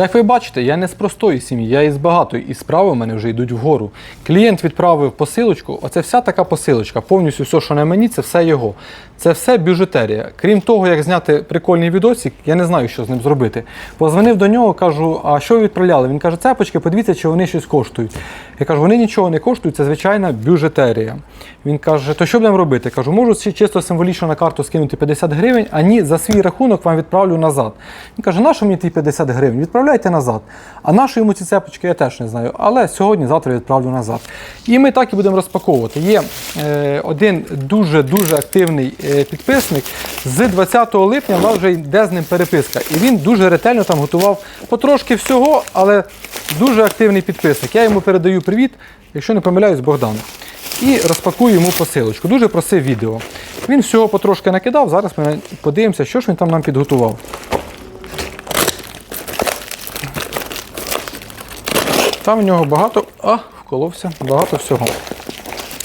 Як ви бачите, я не з простої сім'ї, я із багатої, і справи в мене вже йдуть вгору. Клієнт відправив посилочку, оце вся така посилочка, повністю все, що на мені, це все його. Це все бюджетерія. Крім того, як зняти прикольний відосик, я не знаю, що з ним зробити. Позвонив до нього, кажу, а що ви відправляли? Він каже, цепочки, подивіться, чи вони щось коштують. Я кажу, вони нічого не коштують, це звичайна бюджетерія. Він каже, то що будемо робити? Я кажу, можу чисто символічно на карту скинути 50 гривень, а ні, за свій рахунок вам відправлю назад. Він каже, нащо мені ті 50 гривень? Відправляйте назад. А нащо йому ці цепочки, я теж не знаю. Але сьогодні, завтра відправлю назад. І ми так і будемо розпаковувати. Є е, один дуже-дуже активний е, підписник. З 20 липня в нас вже йде з ним переписка. І він дуже ретельно там готував потрошки всього, але дуже активний підписник. Я йому передаю привіт, якщо не помиляюсь, Богдану. І розпакую йому посилочку. Дуже просив відео. Він всього потрошки накидав. Зараз ми подивимося, що ж він там нам підготував. Там в нього багато. А, вколовся, багато всього.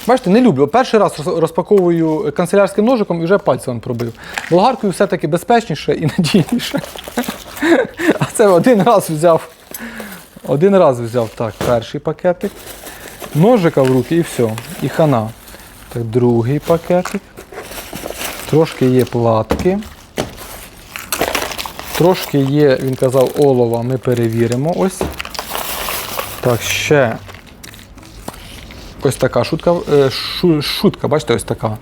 Бачите, не люблю. Перший раз розпаковую канцелярським ножиком і вже пальцем пробив. Болгаркою все-таки безпечніше і надійніше. А це один раз взяв. Один раз взяв так, перший пакетик. Ножика в руки і все. І хана. Так, другий пакетик. Трошки є платки. Трошки є, він казав, олова, ми перевіримо. Ось. Так, ще ось така шутка, е, шу- шутка, бачите, ось така.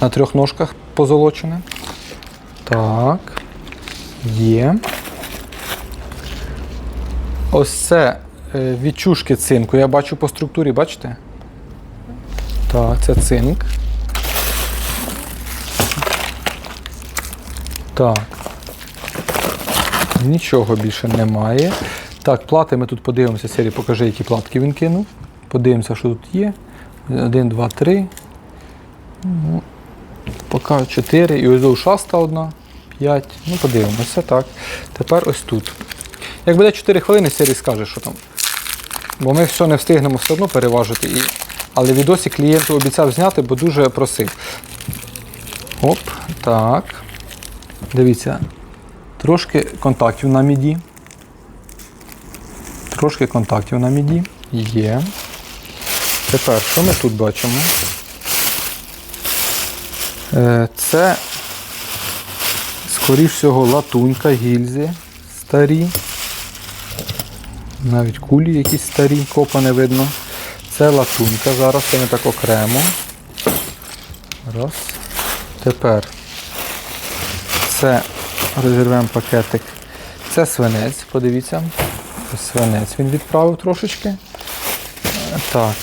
На трьох ножках позолочена. Так. Є. Ось це е, відчушки цинку. Я бачу по структурі, бачите? Так, це цинк. Так. Нічого більше немає. Так, плати ми тут подивимося, Сері, покажи, які платки він кинув. Подивимося, що тут є. Один, два, три. Ну, Поки чотири. І ось шаста одна, п'ять. Ну, подивимося, так. Тепер ось тут. Як буде 4 хвилини, Сері скаже, що там. Бо ми все не встигнемо все одно переважити. І... Але відосі клієнту обіцяв зняти, бо дуже просив. Оп, так. Дивіться, трошки контактів на міді. Трошки контактів на міді. Є. Тепер, що ми тут бачимо? Е, Це, скоріш всього, латунька, гільзи старі. Навіть кулі якісь старі, копа не видно. Це латунька, зараз це не так окремо. Раз. Тепер це розірвемо пакетик. Це свинець, подивіться. Свинець він відправив трошечки. Е, Так.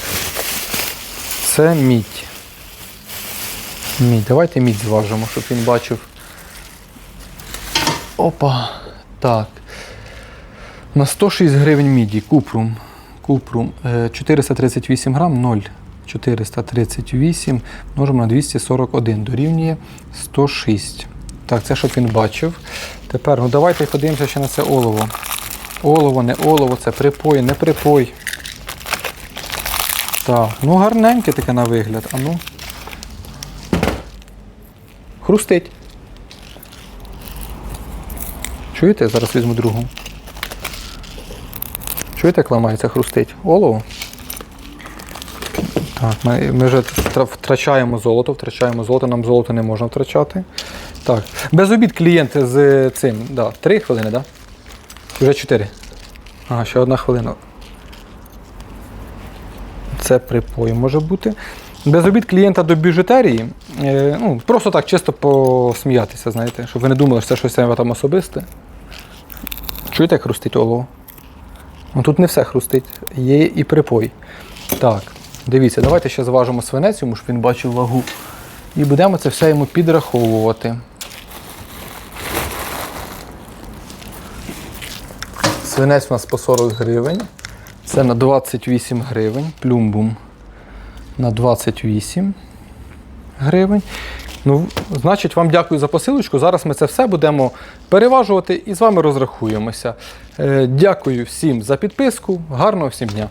Це мідь. Мідь. Давайте мідь зважимо, щоб він бачив. Опа. Так. На 106 гривень міді. Купрум. Купрум. Е, 438 грам 0. 438 множимо на 241. Дорівнює 106. Так, це щоб він бачив. Тепер, ну давайте подивимося ще на це олово. Олово, не олово, це припой, не припой. Так, ну гарненьке таке на вигляд. А ну. Хрустить. Чуєте? Зараз візьму другу. Чуєте, як ламається, хрустить? Олово. Так, ми, ми вже втрачаємо золото, втрачаємо золото, нам золото не можна втрачати. Так. Без обід клієнт з цим. Да, три хвилини, так? Да? Вже чотири. Ага, ще одна хвилина. Це припой може бути. Без обід клієнта до бюджетерії. Е, ну, просто так, чисто посміятися, знаєте, щоб ви не думали, що це щось там особисте. Чуєте, як хрустить олово? Ну, тут не все хрустить, є і припой. Так, дивіться, давайте ще зважимо свинець, йому, щоб він бачив вагу. І будемо це все йому підраховувати. Свинець у нас по 40 гривень. Це на 28 гривень. Плюмбум на 28 гривень. Ну, значить, вам дякую за посилочку. Зараз ми це все будемо переважувати і з вами розрахуємося. Е, Дякую всім за підписку. Гарного всім дня!